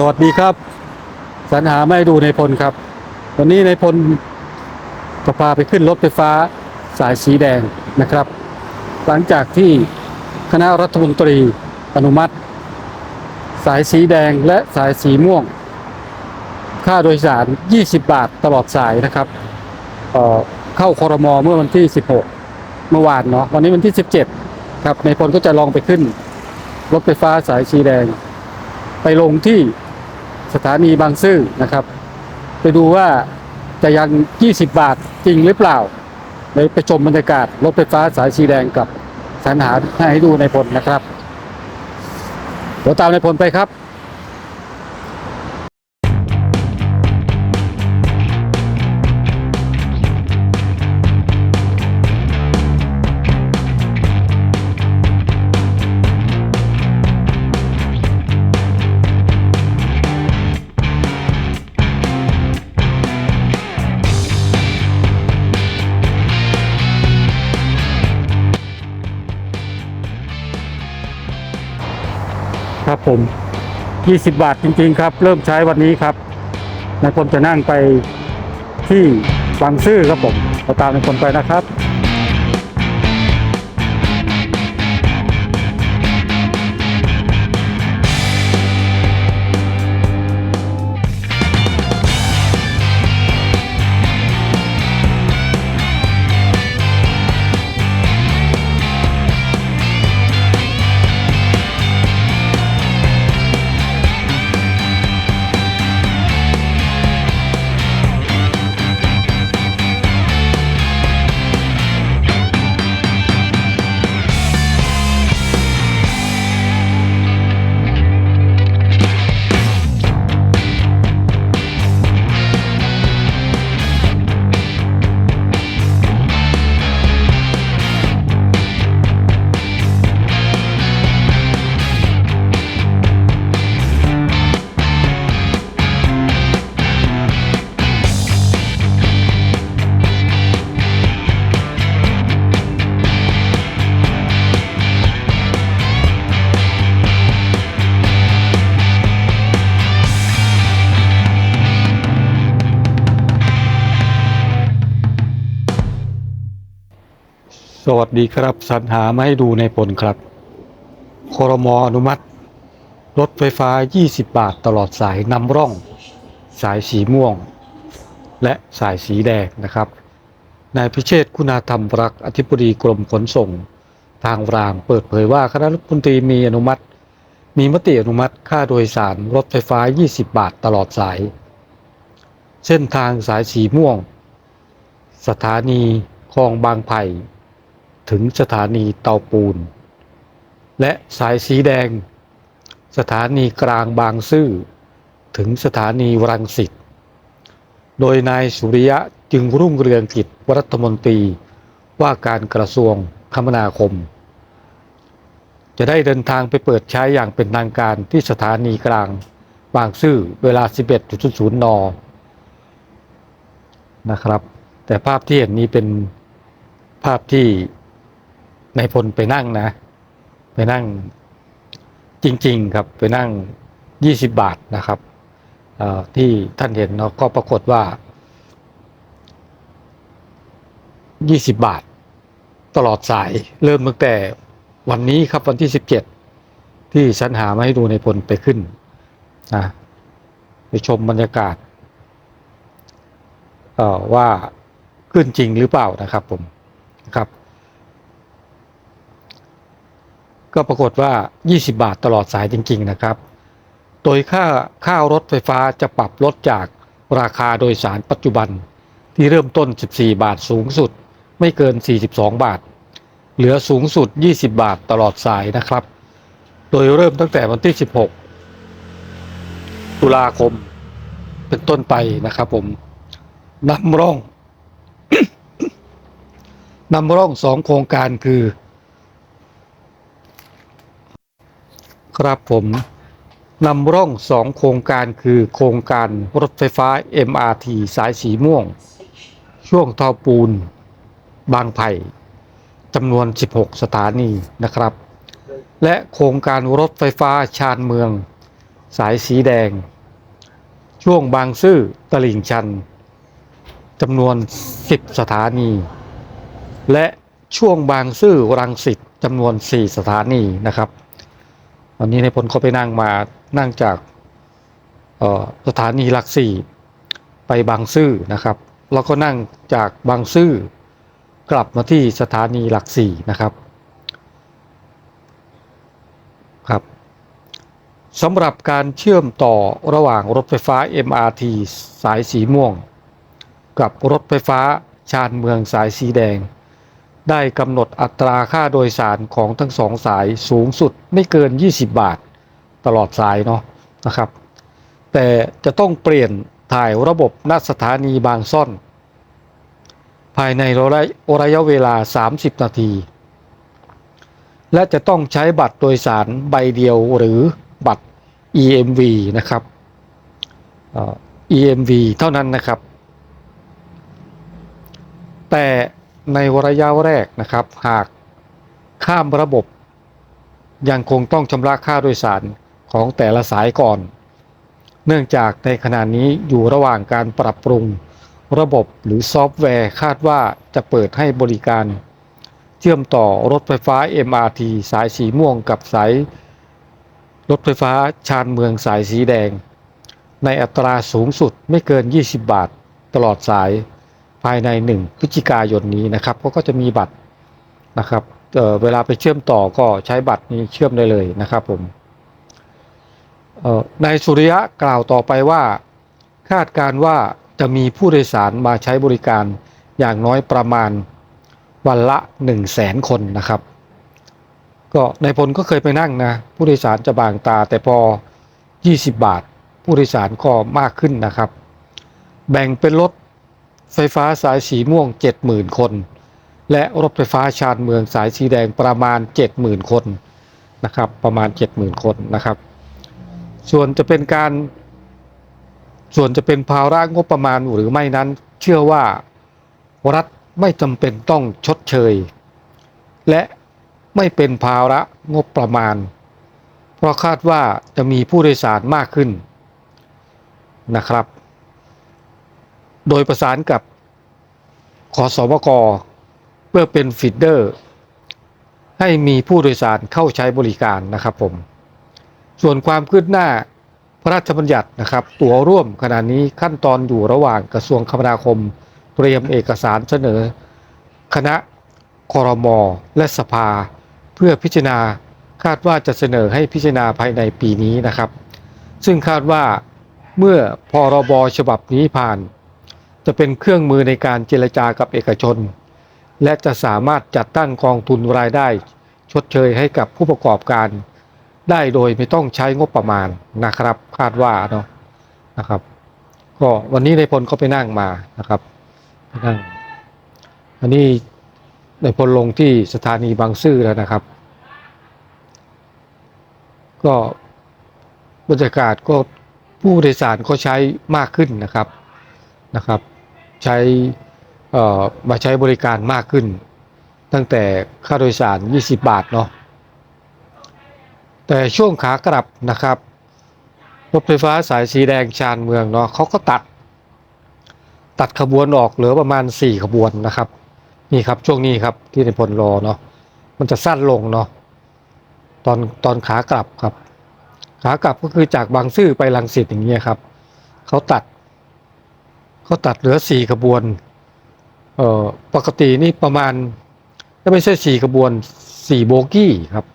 สวัสดีครับสรรหาไม่ดูในพลครับ วันนี้ในพลจะพาไปขึ้นรถไฟฟ้าสายสีแดงนะครับ หลังจากที่คณะรัฐมนตรีอนุมัติ สายสีแดงและสายสีม่วง ค่าโดยสาร 20 บาทตลอดสายนะครับเเข้าคอรมอเมื่อวันที่ 16 เมื่อวานเนาะวันนี้วันที่ 17 ครับในพลก็จะลองไปขึ้นรถไฟฟ้าสายสีแดงไปลงที่ สถานีบางซื่อนะครับ ไปดูว่าจะยัง 20 บาทจริงหรือเปล่าไปไปชมบรรยากาศรถไฟฟ้าสายสีแดงกับสรรหาให้ดูในพลนะครับเดี๋ยวตามในพลไปครับ ผม 20 บาทจริง ๆ ครับ เริ่มใช้วันนี้ครับนายพลจะนั่งไปที่บางซื่อครับผมเราตามนายพลไปนะครับ วัสดีครับสรรหามาให้ดูในผลครับคอรมอนุมัติ รถไฟฟ้า 20 บาทตลอดสายนำร่อง สายสีม่วง และสายสีแดงนะครับนายพิเชษคุณาธรรมรักอธิบดีกรมขนส่ง ทางรางเปิดเผยว่าคณะรัฐมนตรีมีอนุมัติ มีมติอนุมัติค่าโดยสารรถไฟฟ้า 20 บาทตลอดสาย เส้นทางสายสีม่วง สถานีคลองบางไผ่ ถึงสถานีเตาปูน และสายสีแดง สถานีกลางบางซื่อ ถึงสถานีวรังสิต โดยนายสุริยะจึงรุ่งเรืองกิจรัฐมนตรีว่าการกระทรวงคมนาคม จะได้เดินทางไปเปิดใช้อย่างเป็นทางการที่สถานีกลางบางซื่อเวลา 11.00 น นะครับ แต่ภาพที่เห็นนี้เป็นภาพที่ นายพลไปนั่งนะ ไปนั่งจริง ๆ ครับไปนั่ง20บาทนะครับที่ท่านเห็นเนาะก็ปรากฏว่า20บาท ตลอดสายเริ่มตั้งแต่วันนี้ครับวันที่17ที่ฉันหามาให้ดูในพลไปขึ้นนะไปชมบรรยากาศว่าขึ้นจริงหรือเปล่านะครับผมนะครับ ก็ปรากฏว่า 20 บาทตลอดสายจริง ๆ นะครับ โดยค่าค่ารถไฟฟ้าจะปรับลดจากราคาโดยสารปัจจุบันที่เริ่มต้น 14 บาทสูงสุด ไม่เกิน 42 บาท เหลือสูงสุด 20 บาทตลอดสายนะครับ โดยเริ่มตั้งแต่วันที่ 16 ตุลาคม เป็นต้นไปนะครับผมนำร่องนำร่องสองโครงการคือ ครับผมนำร่องสองโครงการคือโครงการรถไฟฟ้า MRT สายสีม่วง ช่วงทาปูน บางไผ่จำนวน 16 สถานีนะครับ และโครงการรถไฟฟ้าชานเมือง สายสีแดง ช่วงบางซื่อตลิ่งชันจำนวน 10 สถานี และช่วงบางซื่อรังสิตจำนวน 4 สถานีนะครับ วันนี้ในพลเขาไปนั่งมานั่งจากสถานีหลักสี่ไปบางซื่อนะครับ แล้วก็นั่งจากบางซื่อกลับมาที่สถานีหลักสี่นะครับครับสำหรับการเชื่อมต่อระหว่างรถไฟฟ้า MRT สายสีม่วง กับรถไฟฟ้าชานเมืองสายสีแดง ได้กำหนดอัตราค่าโดยสารของทั้งสองสายสูงสุดไม่เกิน 20 บาท ตลอดสายเนาะนะครับ แต่จะต้องเปลี่ยนถ่ายระบบณสถานีบางซ่อน ภายในระยะเวลา 30 นาที และจะต้องใช้บัตรโดยสารใบเดียวหรือบัตร EMV นะครับ EMV เท่านั้นนะครับ แต่ ในระยะแรกนะครับ หากข้ามระบบ ยังคงต้องชำระค่าโดยสารของแต่ละสายก่อน เนื่องจากในขณะนี้อยู่ระหว่างการปรับปรุงระบบหรือซอฟต์แวร์คาดว่าจะเปิดให้บริการ เชื่อมต่อรถไฟฟ้า MRT สายสีม่วงกับสายรถไฟฟ้าชานเมืองสายสีแดง ในอัตราสูงสุดไม่เกิน 20 บาทตลอดสาย ภายใน1พฤศจิกายนนี้นะครับเขาก็จะมีบัตรนะครับเออเวลาไปเชื่อมต่อก็ใช้บัตรนี้เชื่อมได้เลยนะครับผมเอ่อนายสุริยะกล่าวต่อไปว่า คาดการว่าจะมีผู้โดยสารมาใช้บริการอย่างน้อยประมาณวันละ 1 0 0 0 0แสนคนนะครับ ก็ในายพลก็เคยไปนั่งนะผู้โดยสารจะบางตาแต่พอ 20 บาท ผู้โดยสารก็มากขึ้นนะครับ แบ่งเป็นรถ ไฟฟ้าสายสีม่วง 70,000 คน และรถไฟฟ้าชานเมืองสายสีแดงประมาณ 70,000 คนนะครับประมาณ 70,000 คนนะครับ ส่วนจะเป็นการส่วนจะเป็นภาระงบประมาณหรือไม่นั้น เชื่อว่ารัฐไม่จำเป็นต้องชดเชย และไม่เป็นภาระงบประมาณ เพราะคาดว่าจะมีผู้โดยสารมากขึ้นนะครับ โดยประสานกับขอสมกเพื่อเป็นฟีดเดอร์ ให้มีผู้โดยสารเข้าใช้บริการนะครับผม ส่วนความคืบหน้าพระราชบัญญัตินะครับ ตัวร่วมขณะนี้ขั้นตอนอยู่ระหว่างกระทรวงคมนาคม เตรียมเอกสารเสนอ คณะคอรมอและสภา เพื่อพิจารณาคาดว่าจะเสนอให้พิจารณาภายในปีนี้นะครับ ซึ่งคาดว่าเมื่อพรบฉบับนี้ผ่าน จะเป็นเครื่องมือในการเจรจากับเอกชน และจะสามารถจัดตั้งกองทุนรายได้ ชดเชยให้กับผู้ประกอบการ ได้โดยไม่ต้องใช้งบประมาณนะครับ คาดว่าเนาะนะครับ ก็วันนี้ในพลก็ไปนั่งมานะครับไปนั่งอันนี้ในพลลงที่สถานีบางซื่อแล้วนะครับ ก็บรรยากาศก็ผู้โดยสารก็ใช้มากขึ้นนะครับนะครับ ใช้มาใช้บริการมากขึ้น ตั้งแต่ค่าโดยสาร 20 บาทเนาะแต่ช่วงขากลับนะครับรถไฟฟ้าสายสีแดงชานเมืองเนาะเขาก็ตัด ตัดขบวนออกเหลือประมาณ 4 ขบวนนะครับนี่ครับช่วงนี้ครับที่ในพลรอเนาะมันจะสั้นลงเนาะตอนตอนขากลับครับ ขากลับก็คือจากบางซื่อไปลังสิตอย่างเงี้ยครับเขาตัด เขาตัดเหลือสี่ขบวนเอ่อปกตินี่ประมาณถ้าไม่ใช่สี่ขบวนสี่โบกี้ครับ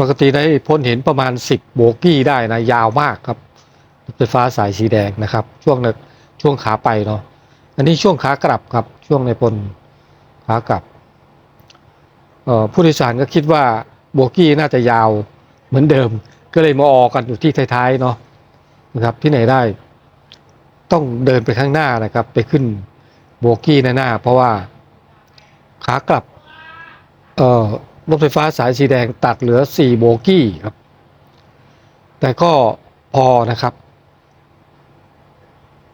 ปกติในพ้นเห็นประมาณสิบโบกี้ได้นะยาวมากครับรถไฟฟ้าสายสีแดงนะครับ ช่วงนช่วงขาไปเนาะอันนี้ช่วงขากลับครับ ช่วงในพลขากลับเอ่อผู้โดยสารก็คิดว่าโบกี้น่าจะยาวเหมือนเดิม ก็เลยมาออกกันอยู่ที่ท้ายๆเนาะนะครับที่ไหนได้ ต้องเดินไปข้างหน้านะครับ ไปขึ้นโบกี้หน้าๆเพราะว่าขากลับเอ่อรถไฟฟ้าสายสีแดงตัดเหลือ 4 โบกี้ครับ แต่ก็พอนะครับ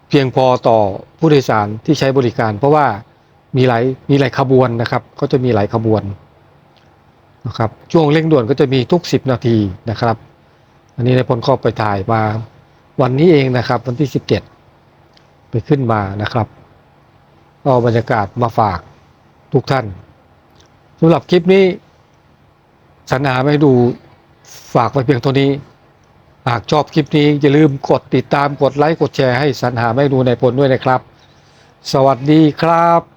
เพียงพอต่อผู้โดยสารที่ใช้บริการ เพราะว่ามีหลายมีหลายขบวนนะครับก็จะมีหลายขบวนนะครับช่วงเร่งด่วนก็จะมีทุก 10 นาทีนะครับ อันนี้ในายพลก็ไปถ่ายมาวันนี้เองนะครับ วันที่สิบเจ็ด ไปขึ้นมานะครับเอาบรรยากาศมาฝากทุกท่านสำหรับคลิปนี้สัญหาไม่ดูฝากไว้เพียงเท่านี้ หากชอบคลิปนี้อย่าลืมกดติดตามกดไลค์กดแชร์ให้สรรหาไม่ดูในผลด้วยนะครับ สวัสดีครับ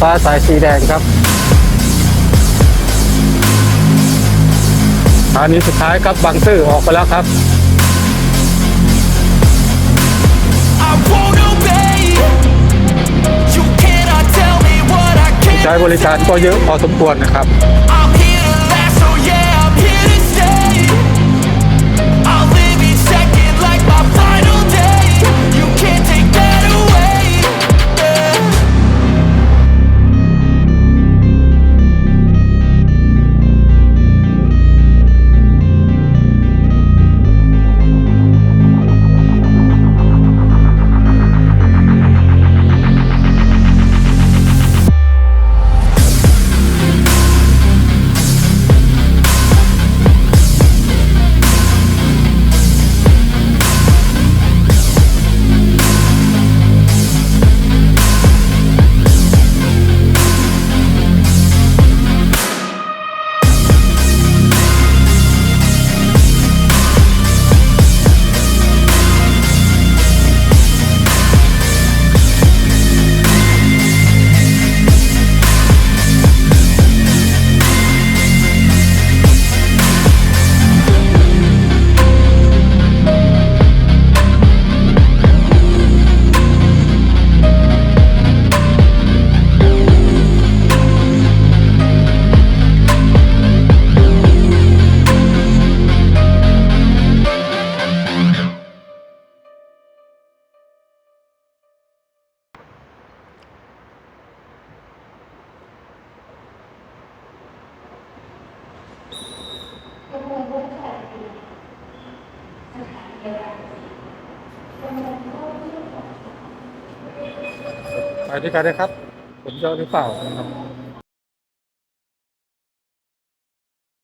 ฟฟ้าสายสีแดงครับสถานีสุดท้ายครับบางซื่อออกไปแล้วครับ I won't obey. You cannot tell me what I ใช้ can't. บริการก็เยอะพอสมควรนะครับ ด้วยกันนะครับ ผมจะหรือเปล่านะครับ